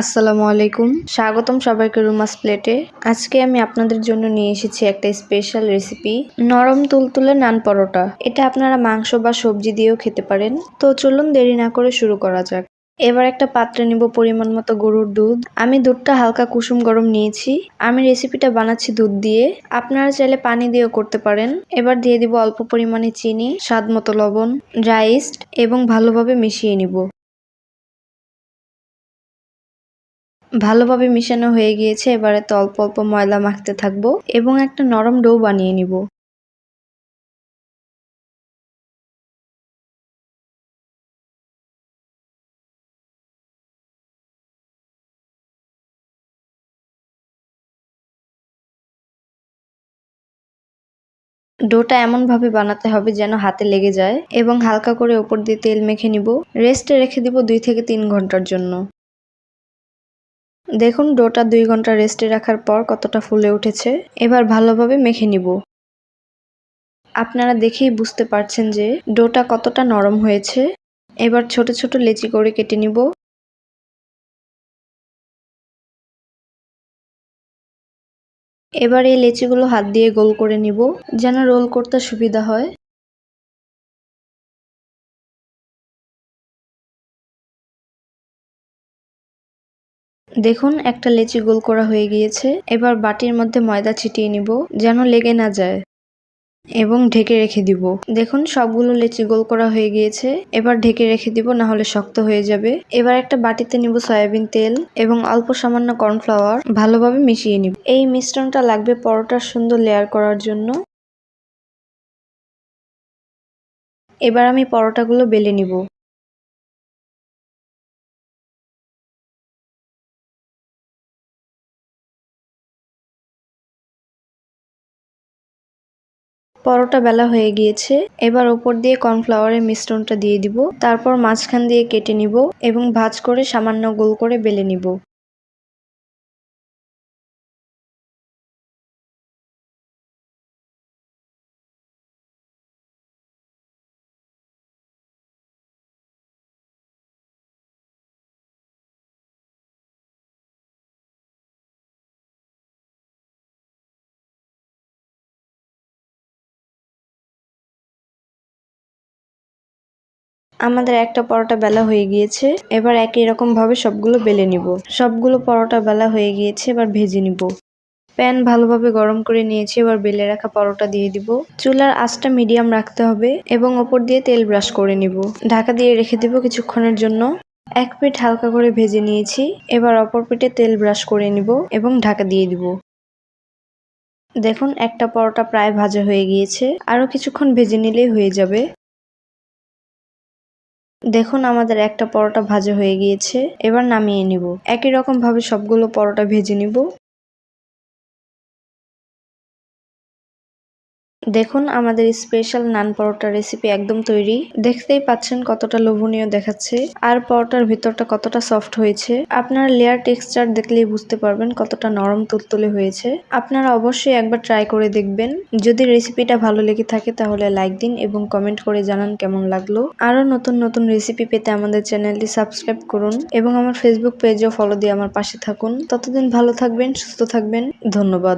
আসসালামু আলাইকুম। স্বাগতম সবাইকে রুমাস প্লেটে। আজকে আমি আপনাদের জন্য নিয়ে এসেছি একটা স্পেশাল রেসিপি নরম তুলতুলে নান পরোটা। এটা আপনারা মাংস বা সবজি দিয়েও খেতে পারেন। তো চলুন দেরি না করে শুরু করা যাক। এবার একটা পাত্রে নিব পরিমাণ মতো গরুর দুধ। আমি দুধটা হালকা কুসুম গরম নিয়েছি। আমি রেসিপিটা বানাচ্ছি দুধ দিয়ে। আপনারা চাইলে পানি দিয়েও করতে পারেন। এবার দিয়ে দিব অল্প পরিমাণে চিনি, স্বাদ মতো লবণ রাইস এবং ভালোভাবে মিশিয়ে নিব। ভালোভাবে মিশানো হয়ে গিয়েছে, এবারে তো অল্প অল্প ময়দা মাখতে থাকব এবং একটা নরম ডো বানিয়ে নিব। ডোটা এমনভাবে বানাতে হবে যেন হাতে লেগে যায় এবং হালকা করে ওপর দিয়ে তেল মেখে নিব। রেস্টে রেখে দিব দুই থেকে তিন ঘণ্টার জন্য। দেখুন, ডোটা দুই ঘণ্টা রেস্টে রাখার পর কতটা ফুলে উঠেছে। এবার ভালোভাবে মেখে নিব। আপনারা দেখেই বুঝতে পারছেন যে ডোটা কতটা নরম হয়েছে। এবার ছোট ছোট লেচি করে কেটে নিব। এবার এই লেচিগুলো হাত দিয়ে গোল করে নিব, যেন রোল করতে সুবিধা হয়। দেখুন, একটা লেচি গোল করা হয়ে গিয়েছে। এবার বাটির মধ্যে ময়দা ছিটিয়ে নিব, যেন লেগে না যায়। এবং ঢেকে রেখে দিব। দেখুন, সবগুলো লেচি গোল করা হয়ে গিয়েছে। এবার ঢেকে রেখে দিব, না হলে শক্ত হয়ে যাবে। এবার একটা বাটিতে নিব সয়াবিন তেল এবং অল্প সামান্য কর্নফ্লাওয়ার। ভালোভাবে মিশিয়ে নিব। এই মিশ্রণটা লাগবে পরোটার সুন্দর লেয়ার করার জন্য। এবার আমি পরোটাগুলো বেলে নিব। পরোটা বেলা হয়ে গিয়েছে। এবার ওপর দিয়ে কর্নফ্লাওয়ারের মিশ্রণটা দিয়ে দিব। তারপর মাঝখান দিয়ে কেটে নিব এবং ভাজ করে সামান্য গোল করে বেলে নিব। আমাদের একটা পরোটা বেলা হয়ে গিয়েছে, এবার একই রকম ভাবে সবগুলো বেলে নিব। সবগুলো পরোটা বেলা হয়ে গিয়েছে, এবার ভেজে নিব। প্যান ভালোভাবে গরম করে নিয়েছি, এবার বেলে রাখা পরোটা দিয়ে দিব। চুলার আঁচটা মিডিয়াম রাখতে হবে এবং ওপর দিয়ে তেল ব্রাশ করে নিব। ঢাকা দিয়ে রেখে দিব কিছুক্ষণের জন্য। এক পিঠ হালকা করে ভেজে নিয়েছি, এবার অপর পিঠে তেল ব্রাশ করে নিব এবং ঢাকা দিয়ে দিব। দেখুন, একটা পরোটা প্রায় ভাজা হয়ে গিয়েছে। আরও কিছুক্ষণ ভেজে নিলেই হয়ে যাবে। দেখুন, আমাদের একটা পরোটা ভাজা হয়ে গিয়েছে। এবার নামিয়ে নিব। একই রকম ভাবে সবগুলো পরোটা ভেজে নিব। দেখুন, আমাদের স্পেশাল নান পরোটা রেসিপি একদম তৈরি। দেখতেই পাচ্ছেন কতটা লোভনীয় দেখাচ্ছে। আর পরোটার ভিতরটা কতটা সফট হয়েছে। আপনারা লেয়ার টেক্সচার দেখলেই বুঝতে পারবেন কতটা নরম তুলতুলে হয়েছে। আপনারা অবশ্যই একবার ট্রাই করে দেখবেন। যদি রেসিপিটা ভালো লেগে থাকে তাহলে লাইক দিন এবং কমেন্ট করে জানান কেমন লাগল। আরও নতুন নতুন রেসিপি পেতে আমাদের চ্যানেলটি সাবস্ক্রাইব করুন এবং আমার ফেসবুক পেজও ফলো দিয়ে আমার পাশে থাকুন। ততদিন ভালো থাকবেন, সুস্থ থাকবেন। ধন্যবাদ।